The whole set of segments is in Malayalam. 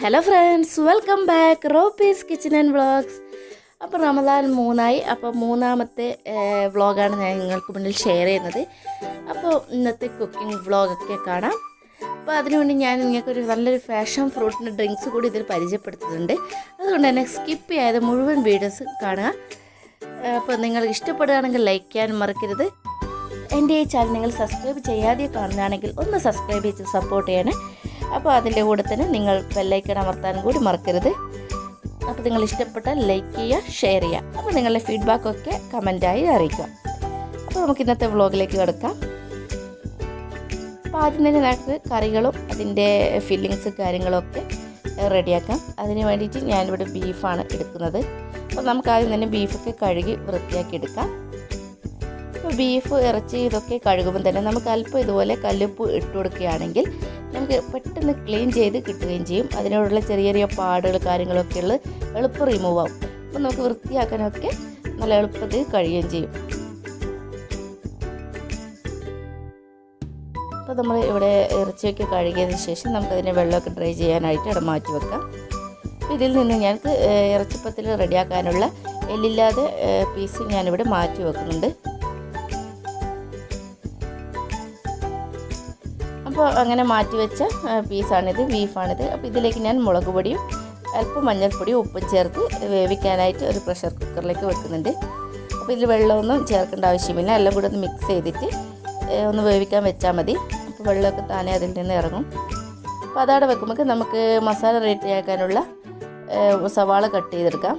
ഹലോ ഫ്രണ്ട്സ് വെൽക്കം ബാക്ക് റോപ്പീസ് കിച്ചൺ ആൻഡ് വ്ളോഗ്സ് അപ്പോൾ റമദാൻ മൂന്നായി. അപ്പോൾ മൂന്നാമത്തെ വ്ളോഗാണ് ഞാൻ നിങ്ങൾക്ക് മുന്നിൽ ഷെയർ ചെയ്യുന്നത്. അപ്പോൾ ഇന്നത്തെ കുക്കിംഗ് വ്ളോഗൊക്കെ കാണാം. അപ്പോൾ അതിനുവേണ്ടി ഞാൻ നിങ്ങൾക്കൊരു നല്ലൊരു ഫാഷൻ ഫ്രൂട്ടിന്റെ ഡ്രിങ്ക്സ് കൂടി ഇതിൽ പരിചയപ്പെടുത്തുന്നുണ്ട്. അതുകൊണ്ട് തന്നെ സ്കിപ്പ് ചെയ്യാതെ മുഴുവൻ വീഡിയോസ് കാണുക. അപ്പോൾ നിങ്ങൾ ഇഷ്ടപ്പെടുകയാണെങ്കിൽ ലൈക്ക് ചെയ്യാൻ മറക്കരുത്. എന്റെ ഈ ചാനൽ നിങ്ങൾ സബ്സ്ക്രൈബ് ചെയ്യാതെ കാണുകയാണെങ്കിൽ ഒന്ന് സബ്സ്ക്രൈബ് ചെയ്ത് സപ്പോർട്ട് ചെയ്യണേ. അപ്പോൾ അതിന്റെ കൂടെ തന്നെ നിങ്ങൾ ബെല്ലൈക്കൺ അമർത്താനും കൂടി മറക്കരുത്. അപ്പോൾ നിങ്ങൾ ഇഷ്ടപ്പെട്ടാൽ ലൈക്ക് ചെയ്യുക ഷെയർ ചെയ്യുക. അപ്പോൾ നിങ്ങളുടെ ഫീഡ്ബാക്കൊക്കെ കമന്റായി അറിയിക്കുക. അപ്പോൾ നമുക്ക് ഇന്നത്തെ വ്ളോഗിലേക്ക് കിടക്കാം. അപ്പോൾ ആദ്യം തന്നെ നമുക്ക് കറികളും അതിന്റെ ഫില്ലിങ്സ് കാര്യങ്ങളൊക്കെ റെഡിയാക്കാം. അതിന് വേണ്ടിയിട്ട് ഞാനിവിടെ ബീഫാണ് എടുക്കുന്നത്. അപ്പോൾ നമുക്ക് ആദ്യം തന്നെ ബീഫൊക്കെ കഴുകി വൃത്തിയാക്കി എടുക്കാം. അപ്പോൾ ബീഫ് ഇറച്ചി ഇതൊക്കെ കഴുകുമ്പോൾ തന്നെ നമുക്ക് അല്പം ഇതുപോലെ കല്ലുപ്പ് ഇട്ട് കൊടുക്കുകയാണെങ്കിൽ നമുക്ക് പെട്ടെന്ന് ക്ലീൻ ചെയ്ത് കിട്ടുകയും ചെയ്യും. അതിനോടുള്ള ചെറിയ ചെറിയ പാടുകൾ കാര്യങ്ങളൊക്കെ ഉള്ളത് എളുപ്പം റിമൂവ് ആവും. അപ്പം നമുക്ക് വൃത്തിയാക്കാനൊക്കെ നല്ല എളുപ്പത്തിൽ കഴിയുകയും ചെയ്യും. അപ്പോൾ നമ്മൾ ഇവിടെ ഇറച്ചിയൊക്കെ കഴുകിയതിന് ശേഷം നമുക്കതിനെ വെള്ളമൊക്കെ ഡ്രൈ ചെയ്യാനായിട്ട് ഇവിടെ മാറ്റി വെക്കാം. അപ്പോൾ ഇതിൽ നിന്ന് ഞങ്ങൾക്ക് ഇറച്ചിപ്പത്തിൽ റെഡിയാക്കാനുള്ള എല്ലില്ലാതെ പീസ് ഞാനിവിടെ മാറ്റി വെക്കുന്നുണ്ട്. അപ്പോൾ അങ്ങനെ മാറ്റി വെച്ച പീസാണിത് ബീഫാണിത്. അപ്പോൾ ഇതിലേക്ക് ഞാൻ മുളക് പൊടിയും അല്പം മഞ്ഞൾപ്പൊടിയും ഉപ്പും ചേർത്ത് വേവിക്കാനായിട്ട് ഒരു പ്രഷർ കുക്കറിലേക്ക് വെക്കുന്നുണ്ട്. അപ്പോൾ ഇതിൽ വെള്ളമൊന്നും ചേർക്കേണ്ട ആവശ്യമില്ല. എല്ലാം കൂടെ ഒന്ന് മിക്സ് ചെയ്തിട്ട് ഒന്ന് വേവിക്കാൻ വെച്ചാൽ മതി. അപ്പോൾ വെള്ളമൊക്കെ താനേ അതിൽ നിന്ന് ഇറങ്ങും. അപ്പോൾ അതവിടെ വെക്കുമ്പോൾ നമുക്ക് മസാല റെഡിയാക്കാനുള്ള സവാള കട്ട് ചെയ്തെടുക്കാം.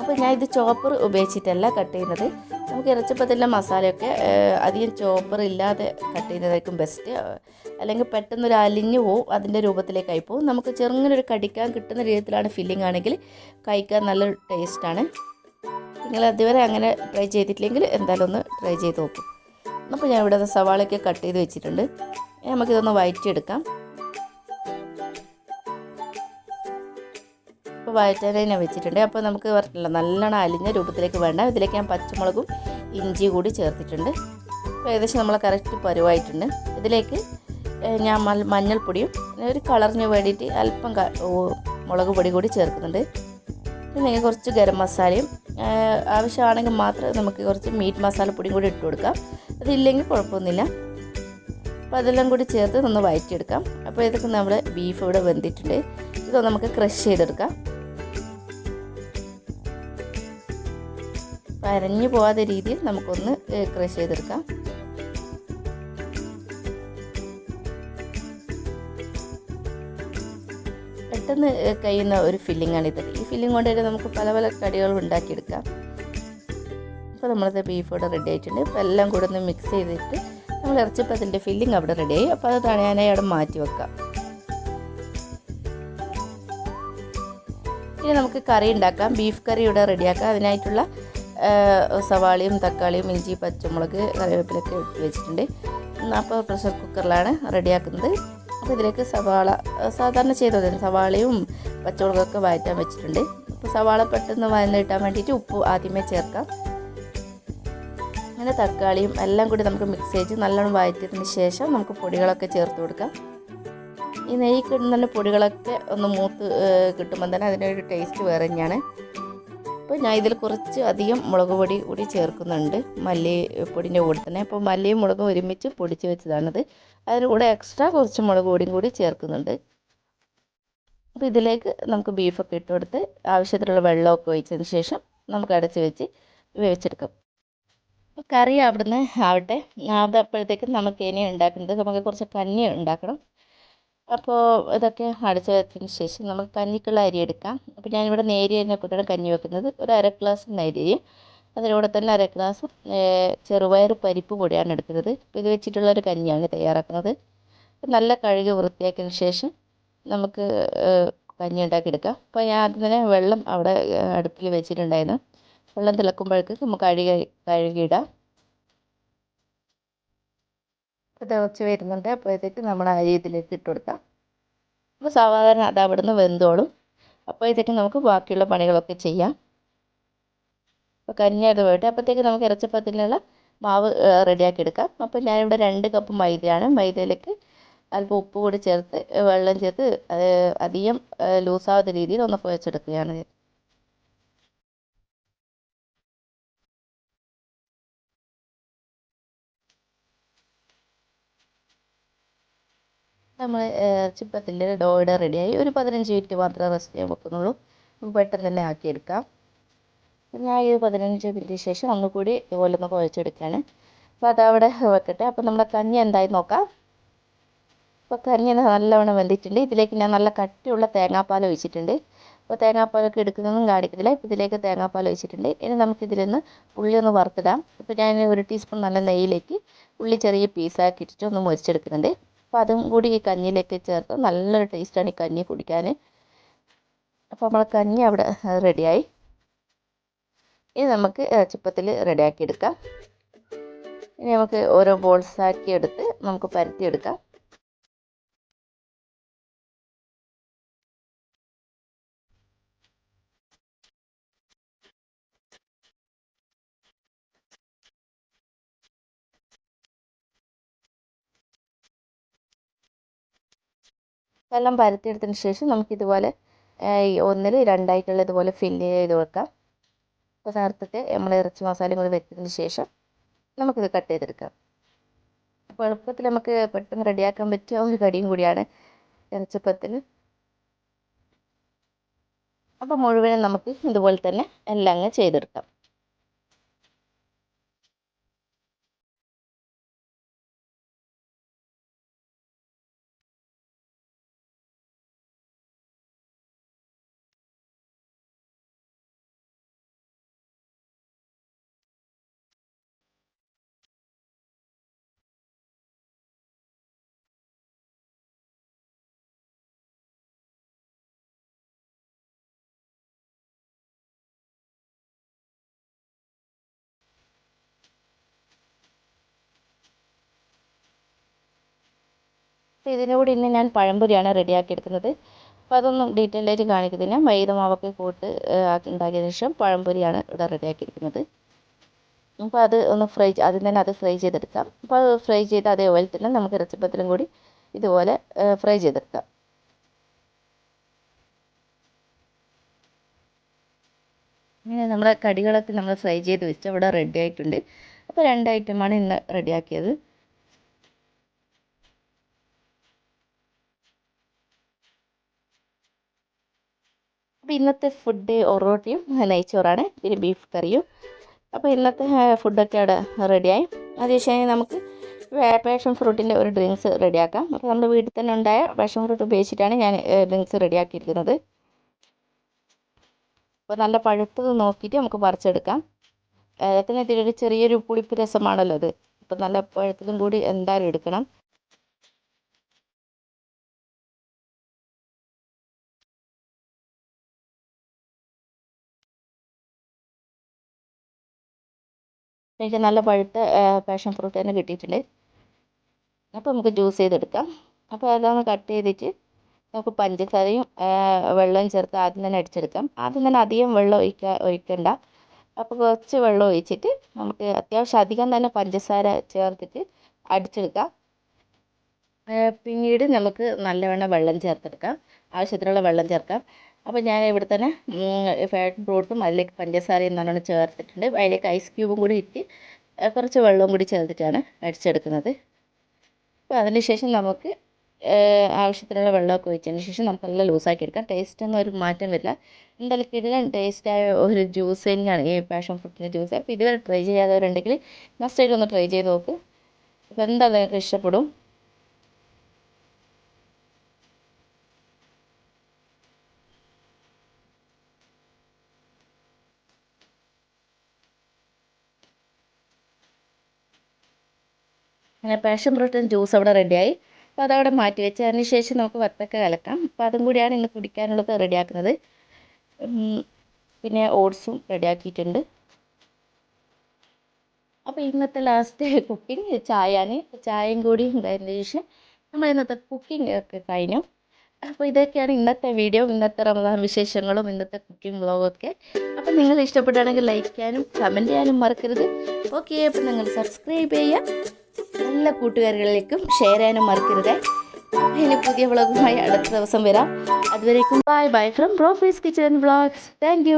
അപ്പോൾ ഞാൻ ഇത് ചോപ്പർ ഉപയോഗിച്ചിട്ടല്ല കട്ട് ചെയ്യുന്നത്. നമുക്ക് ഇറച്ചിപ്പത്തിലെ മസാലയൊക്കെ അധികം ചോപ്പർ ഇല്ലാതെ കട്ട് ചെയ്യുന്നതായിരിക്കും ബെസ്റ്റ് അല്ലെങ്കിൽ പെട്ടെന്നൊരു അലിഞ്ഞു പോവും അതിന്റെ രൂപത്തിലേക്കായി പോവും. നമുക്ക് ചെറുങ്ങനെ ഒരു കടിക്കാൻ കിട്ടുന്ന രീതിയിലാണ് ഫില്ലിംഗ് ആണെങ്കിൽ കഴിക്കാൻ നല്ല ടേസ്റ്റാണ് നിങ്ങൾ അതുവരെ അങ്ങനെ ട്രൈ ചെയ്തിട്ടില്ലെങ്കിൽ എന്തായാലും ഒന്ന് ട്രൈ ചെയ്ത് നോക്കും. അപ്പോൾ ഞാൻ ഇവിടെ സവാളയൊക്കെ കട്ട് ചെയ്ത് വെച്ചിട്ടുണ്ട്. നമുക്കിതൊന്ന് വയറ്റിയെടുക്കാം. ഞാൻ വെച്ചിട്ടുണ്ട്. അപ്പോൾ നമുക്ക് പറഞ്ഞില്ല നല്ലോണം അലിഞ്ഞ രൂപത്തിലേക്ക് വേണ്ട. ഇതിലേക്ക് ഞാൻ പച്ചമുളകും ഇഞ്ചി കൂടി ചേർത്തിട്ടുണ്ട്. അപ്പോൾ ഏകദേശം നമ്മൾ കറക്റ്റ് പരുവായിട്ടുണ്ട്. ഇതിലേക്ക് ഞാൻ മഞ്ഞൾപ്പൊടിയും ഒരു കളറിന് വേണ്ടിയിട്ട് അല്പം മുളക് പൊടി കൂടി ചേർക്കുന്നുണ്ട്. പിന്നെ കുറച്ച് ഗരം മസാലയും ആവശ്യമാണെങ്കിൽ മാത്രം നമുക്ക് കുറച്ച് മീറ്റ് മസാലപ്പൊടിയും കൂടി ഇട്ട് കൊടുക്കാം. അതില്ലെങ്കിൽ കുഴപ്പമൊന്നുമില്ല. അപ്പോൾ അതെല്ലാം കൂടി ചേർത്ത് ഒന്ന് വഴറ്റിയെടുക്കാം. അപ്പോൾ ഇതൊക്കെ നമ്മൾ ബീഫ് ഇവിടെ വെന്തിട്ടുണ്ട്. ഇത് നമുക്ക് ക്രഷ് ചെയ്തെടുക്കാം. അരഞ്ഞു പോകാത്ത രീതിയിൽ നമുക്കൊന്ന് ക്രഷ് ചെയ്തെടുക്കാം. പെട്ടെന്ന് കഴിയുന്ന ഒരു ആണ് ഇത് ഈ ഫില്ലിംഗ് കൊണ്ട് തന്നെ നമുക്ക് പല പല കടികളും ഉണ്ടാക്കിയെടുക്കാം. അപ്പോൾ നമ്മളത് ബീഫ് ഇവിടെ റെഡി ആയിട്ടുണ്ട്. അപ്പോൾ എല്ലാം കൂടെ ഒന്ന് മിക്സ് ചെയ്തിട്ട് നമ്മൾ ഇറച്ചിപ്പോൾ അതിന്റെ ഫില്ലിംഗ് അവിടെ റെഡി ആയി. അപ്പോൾ അത് തണയാനായി അവിടെ മാറ്റി വെക്കാം. ഇനി നമുക്ക് കറി ഉണ്ടാക്കാം. ബീഫ് കറി ഇവിടെ റെഡിയാക്കാം അതിനായിട്ടുള്ള സവാളയും തക്കാളിയും ഇഞ്ചി പച്ചമുളക് കറിവേപ്പിലൊക്കെ വെച്ചിട്ടുണ്ട്. അപ്പോൾ പ്രഷർ കുക്കറിലാണ് റെഡിയാക്കുന്നത്. അപ്പോൾ ഇതിലേക്ക് സവാള സാധാരണ ചെയ്തത് സവാളയും പച്ചമുളകൊക്കെ വഴറ്റാൻ വെച്ചിട്ടുണ്ട്. അപ്പോൾ സവാള പെട്ടെന്ന് വഴന്ന് കിട്ടാൻ വേണ്ടിയിട്ട് ഉപ്പ് ആദ്യമേ ചേർക്കാം. അങ്ങനെ തക്കാളിയും എല്ലാം കൂടി നമുക്ക് മിക്സ് ചെയ്ത് നല്ലോണം വഴറ്റിയതിന് ശേഷം നമുക്ക് പൊടികളൊക്കെ ചേർത്ത് കൊടുക്കാം. ഈ നെയ്യ് കിട്ടുന്ന പൊടികളൊക്കെ ഒന്ന് മൂത്ത് കിട്ടുമ്പോൾ തന്നെ അതിനൊരു ടേസ്റ്റ് വേറെ തന്നെയാണ്. അപ്പോൾ ഞാൻ ഇതിൽ കുറച്ച് അധികം മുളക് പൊടി കൂടി ചേർക്കുന്നുണ്ട്. മല്ലി പൊടിന്റെ കൂടെ തന്നെ. അപ്പോൾ മല്ലിയും മുളകും ഒരുമിച്ച് പൊടിച്ച് വെച്ചതാണത്. അതിന് കൂടെ എക്സ്ട്രാ കുറച്ച് മുളക് പൊടിയും കൂടി ചേർക്കുന്നുണ്ട്. അപ്പോൾ ഇതിലേക്ക് നമുക്ക് ബീഫൊക്കെ ഇട്ട് കൊടുത്ത് ആവശ്യത്തിലുള്ള വെള്ളമൊക്കെ ഒഴിച്ചതിന് ശേഷം നമുക്ക് അടച്ച് വെച്ച് വേവിച്ചെടുക്കാം. അപ്പോൾ കറി അവിടുന്ന് ആവട്ടെ. അതപ്പോഴത്തേക്കും നമുക്ക് ഇനി ഉണ്ടാക്കുന്നത്. നമുക്ക് കുറച്ച് കഞ്ഞി ഉണ്ടാക്കണം. അപ്പോൾ ഇതൊക്കെ അടച്ച് വെച്ചതിന് ശേഷം നമുക്ക് കഞ്ഞിക്കുള്ള അരി എടുക്കാം. അപ്പോൾ ഞാനിവിടെ നേരിയ തന്നെ കൂട്ടാണ് കഞ്ഞി വെക്കുന്നത്. ഒരു അര ഗ്ലാസ് നേരിയും അതിലൂടെ തന്നെ അര ഗ്ലാസ് ചെറുപയർ പരിപ്പ് പൊടിയാണ് എടുക്കുന്നത്. ഇത് വെച്ചിട്ടുള്ള ഒരു കഞ്ഞിയാണ് തയ്യാറാക്കുന്നത്. നല്ല കഴുകി വൃത്തിയാക്കിയതിന് ശേഷം നമുക്ക് കഞ്ഞി ഉണ്ടാക്കിയെടുക്കാം. അപ്പോൾ ഞാൻ ആദ്യം തന്നെ വെള്ളം അവിടെ അടുപ്പിൽ വെച്ചിട്ടുണ്ടായിരുന്നു. വെള്ളം തിളക്കുമ്പോഴേക്ക് നമുക്ക് കഴുകി കഴുകിയിടാം. തിളച്ച് വരുന്നുണ്ട്. അപ്പോഴത്തേക്ക് നമ്മൾ ആ ഇതിലേക്ക് ഇട്ട് കൊടുക്കാം. അപ്പോൾ സാധാരണ അത് അവിടെ നിന്ന് വെന്തോളും. അപ്പോഴത്തേക്ക് നമുക്ക് ബാക്കിയുള്ള പണികളൊക്കെ ചെയ്യാം. അപ്പോൾ കഞ്ഞിയത് പോയിട്ട് അപ്പോഴത്തേക്ക് നമുക്ക് ഇറച്ചപ്പത്തിനുള്ള മാവ് റെഡിയാക്കി എടുക്കാം. അപ്പോൾ ഞാനിവിടെ രണ്ട് കപ്പ് മൈദയാണ്. മൈദയിലേക്ക് അല്പം ഉപ്പ് കൂടി ചേർത്ത് വെള്ളം ചേർത്ത് അധികം ലൂസാവാത്ത രീതിയിൽ ഒന്ന് കുഴച്ചെടുക്കുകയാണ് നമ്മൾ ചിപ്പത്തിൽ ഡോയുടെ റെഡിയായി. ഒരു പതിനഞ്ച് മിനിറ്റ് മാത്രമേ റെസ്റ്റ് ചെയ്യാൻ വെക്കുന്നുള്ളൂ പെട്ടെന്ന് തന്നെ ആക്കിയെടുക്കാം. ഞാൻ ഈ പതിനഞ്ച് മിനിറ്റ് ശേഷം ഒന്നുകൂടി ഇതുപോലെ ഒന്ന് കുഴച്ചെടുക്കുകയാണ് അപ്പോൾ അതവിടെ വെക്കട്ടെ. അപ്പോൾ നമ്മുടെ കഞ്ഞി എന്തായി നോക്കാം. അപ്പോൾ കഞ്ഞി നല്ലവണ്ണം വെന്തിട്ടുണ്ട്. ഇതിലേക്ക് ഞാൻ നല്ല കട്ടിയുള്ള തേങ്ങാപ്പാൽ ഒഴിച്ചിട്ടുണ്ട്. അപ്പോൾ തേങ്ങാപ്പാലൊക്കെ എടുക്കുന്നതൊന്നും കാണിക്കുന്നില്ല. ഇപ്പോൾ ഇതിലേക്ക് തേങ്ങാപ്പാൽ ഒഴിച്ചിട്ടുണ്ട്. ഇനി നമുക്കിതിൽ നിന്ന് ഉള്ളി ഒന്ന് വറുത്തിടാം. ഇപ്പോൾ ഞാൻ ഒരു ടീസ്പൂൺ നല്ല നെയ്യിലേക്ക് ഉള്ളി ചെറിയ പീസാക്കിയിട്ട് ഒന്ന് മുരിച്ചെടുക്കുന്നുണ്ട്. അപ്പോൾ അതും കൂടി ഈ കഞ്ഞിയിലേക്ക് ചേർത്ത് നല്ലൊരു ടേസ്റ്റാണ് ഈ കഞ്ഞി കുടിക്കാൻ. അപ്പോൾ നമ്മളെ കഞ്ഞി അവിടെ റെഡിയായി ഇനി നമുക്ക് ചിപ്പത്തിൽ റെഡിയാക്കി എടുക്കാം. ഇനി നമുക്ക് ഓരോ ബോൾസാക്കി എടുത്ത് നമുക്ക് പരത്തിയെടുക്കാം എല്ലാം പരത്തിയെടുത്തതിന് ശേഷം നമുക്കിതുപോലെ ഒന്നിൽ രണ്ടായിട്ടുള്ള ഇതുപോലെ ഫില്ല് ചെയ്ത് വെക്കാം അപ്പോൾ നേരത്തെ നമ്മൾ ഇറച്ചി മസാലയും കൂടി വെച്ചതിന് ശേഷം നമുക്കിത് കട്ട് ചെയ്തെടുക്കാം. അപ്പോൾ എളുപ്പത്തിൽ നമുക്ക് പെട്ടെന്ന് റെഡിയാക്കാൻ പറ്റിയ ഒരു കടിയും കൂടിയാണ് ഇറച്ചിപ്പത്തിൽ അപ്പോൾ മുഴുവനും നമുക്ക് ഇതുപോലെ തന്നെ എല്ലാം അങ്ങ് ചെയ്തെടുക്കാം. അപ്പോൾ ഇതിന്റെ കൂടെ ഇന്ന് ഞാൻ പഴംപൊരിയാണ് റെഡിയാക്കി എടുക്കുന്നത്. അപ്പോൾ അതൊന്നും ഡീറ്റെയിൽ ആയിട്ട് കാണിക്കുന്നില്ല മൈദ മാവൊക്കെ കൂട്ട് ഉണ്ടാക്കിയതിന് ശേഷം പഴംപൊരിയാണ് ഇവിടെ റെഡിയാക്കിയിരിക്കുന്നത് അപ്പോൾ അത് ഒന്ന് ഫ്രൈ ആദ്യം തന്നെ അത് ഫ്രൈ ചെയ്തെടുക്കാം. അപ്പോൾ അത് ഫ്രൈ ചെയ്ത് അതേ ഓയിൽ തന്നെ നമുക്ക് ഇറച്ചിപ്പത്തിലും കൂടി ഇതുപോലെ ഫ്രൈ ചെയ്തെടുക്കാം. ഇങ്ങനെ നമ്മുടെ കടികളൊക്കെ നമ്മൾ ഫ്രൈ ചെയ്ത് വെച്ച് അവിടെ റെഡി ആയിട്ടുണ്ട്. അപ്പോൾ രണ്ട് ഐറ്റമാണ് ഇന്ന് റെഡിയാക്കിയത്. അപ്പോൾ ഇന്നത്തെ ഫുഡ് ഒറോട്ടിയും നെയ്ച്ചോറാണ് പിന്നെ ബീഫ് കറിയും. അപ്പോൾ ഇന്നത്തെ ഫുഡൊക്കെ അവിടെ റെഡിയായി. അതിനുശേഷം നമുക്ക് പാഷൻ ഫ്രൂട്ടിന്റെ ഒരു ഡ്രിങ്ക്സ് റെഡിയാക്കാം. അപ്പോൾ നമ്മുടെ വീട്ടിൽ തന്നെ ഉണ്ടായ പാഷൻ ഫ്രൂട്ട് ഉപയോഗിച്ചിട്ടാണ് ഞാൻ ഡ്രിങ്ക്സ് റെഡിയാക്കിയിരിക്കുന്നത്. അപ്പോൾ നല്ല പഴുത്തത് നോക്കിയിട്ട് നമുക്ക് പറിച്ചെടുക്കാം. ഏതൊക്കെ ഇതിലൊരു ചെറിയൊരു പുളിപ്പ് രസമാണല്ലോ അത്. അപ്പോൾ നല്ല പഴുത്തതും കൂടി എന്തായാലും എടുക്കണം. എനിക്ക് നല്ല പഴുത്ത പാഷൻ ഫ്രൂട്ട് തന്നെ കിട്ടിയിട്ടുണ്ട്. അപ്പോൾ നമുക്ക് ജ്യൂസ് ചെയ്തെടുക്കാം. അപ്പോൾ അതൊന്ന് കട്ട് ചെയ്തിട്ട് നമുക്ക് പഞ്ചസാരയും വെള്ളവും ചേർത്ത് ആദ്യം തന്നെ അടിച്ചെടുക്കാം. ആദ്യം തന്നെ അധികം വെള്ളം ഒഴിക്കുക ഒഴിക്കണ്ട. അപ്പോൾ കുറച്ച് വെള്ളം ഒഴിച്ചിട്ട് നമുക്ക് അത്യാവശ്യം അധികം തന്നെ പഞ്ചസാര ചേർത്തിട്ട് അടിച്ചെടുക്കാം. പിന്നീട് നമുക്ക് നല്ലവണ്ണം വെള്ളം ചേർത്തെടുക്കാം. ആവശ്യത്തിനുള്ള വെള്ളം ചേർക്കാം. അപ്പോൾ ഞാൻ ഇവിടെ തന്നെ ഫാറ്റ് ഫ്രൂട്ടും അതിലേക്ക് പഞ്ചസാരയും നല്ലോണം ചേർത്തിട്ടുണ്ട്. അതിലേക്ക് ഐസ് ക്യൂബും കൂടി ഇട്ട് കുറച്ച് വെള്ളവും കൂടി ചേർത്തിട്ടാണ് അടിച്ചെടുക്കുന്നത്. അപ്പോൾ അതിന് ശേഷം നമുക്ക് ആവശ്യത്തിനുള്ള വെള്ളമൊക്കെ ഒഴിച്ചതിന് ശേഷം നമുക്ക് നല്ല ലൂസാക്കി എടുക്കാം. ടേസ്റ്റൊന്നും ഒരു മാറ്റം വരില്ല. എന്തായാലും കിടിലൻ ടേസ്റ്റായ ഒരു ജ്യൂസ് തന്നെയാണ് ഈ പാഷൻ ഫ്രൂട്ടിന്റെ ജ്യൂസ് അപ്പോൾ ഇതുവരെ ട്രൈ ചെയ്യാത്തവരുണ്ടെങ്കിൽ മസ്റ്റായിട്ട് ഒന്ന് ട്രൈ ചെയ്ത് നോക്ക്. അപ്പോൾ എന്തായാലും നിങ്ങൾക്ക് ഇഷ്ടപ്പെടും? അങ്ങനെ പാഷൻ ഫ്രൂട്ടിന്റെ ജ്യൂസ് അവിടെ റെഡിയായി അപ്പോൾ അതവിടെ മാറ്റി വെച്ച് അതിന് ശേഷം നമുക്ക് വത്തക്ക കലക്കാം. അപ്പോൾ അതും കൂടിയാണ് ഇന്ന് കുടിക്കാനുള്ളത് റെഡിയാക്കുന്നത് പിന്നെ ഓട്സും റെഡിയാക്കിയിട്ടുണ്ട് അപ്പോൾ ഇന്നത്തെ ലാസ്റ്റ് കുക്കിംഗ് ചായയാണ്. ചായയും കൂടി ഉണ്ടായതിന് ശേഷം നമ്മൾ ഇന്നത്തെ കുക്കിംഗ് ഒക്കെ കഴിഞ്ഞു. അപ്പോൾ ഇതൊക്കെയാണ് ഇന്നത്തെ വീഡിയോ ഇന്നത്തെ റമദാൻ വിശേഷങ്ങളും ഇന്നത്തെ കുക്കിംഗ് വ്ളോഗൊക്കെ അപ്പോൾ നിങ്ങൾ ഇഷ്ടപ്പെട്ടാണെങ്കിൽ ലൈക്ക് ചെയ്യാനും കമന്റ് ചെയ്യാനും മറക്കരുത്. ഓക്കെ അപ്പോൾ നിങ്ങൾ സബ്സ്ക്രൈബ് ചെയ്യുക. എല്ലാ കൂട്ടുകാരികളിലേക്കും ഷെയർ ചെയ്യാനും മറക്കരുത്. ഇനി പുതിയ വ്ളോഗുമായി അടുത്ത ദിവസം വരാം. അതുവരേക്കും ബൈ ബൈ ഫ്രം പ്രോഫീസ് കിച്ചൺ വ്ളോഗ്സ് താങ്ക്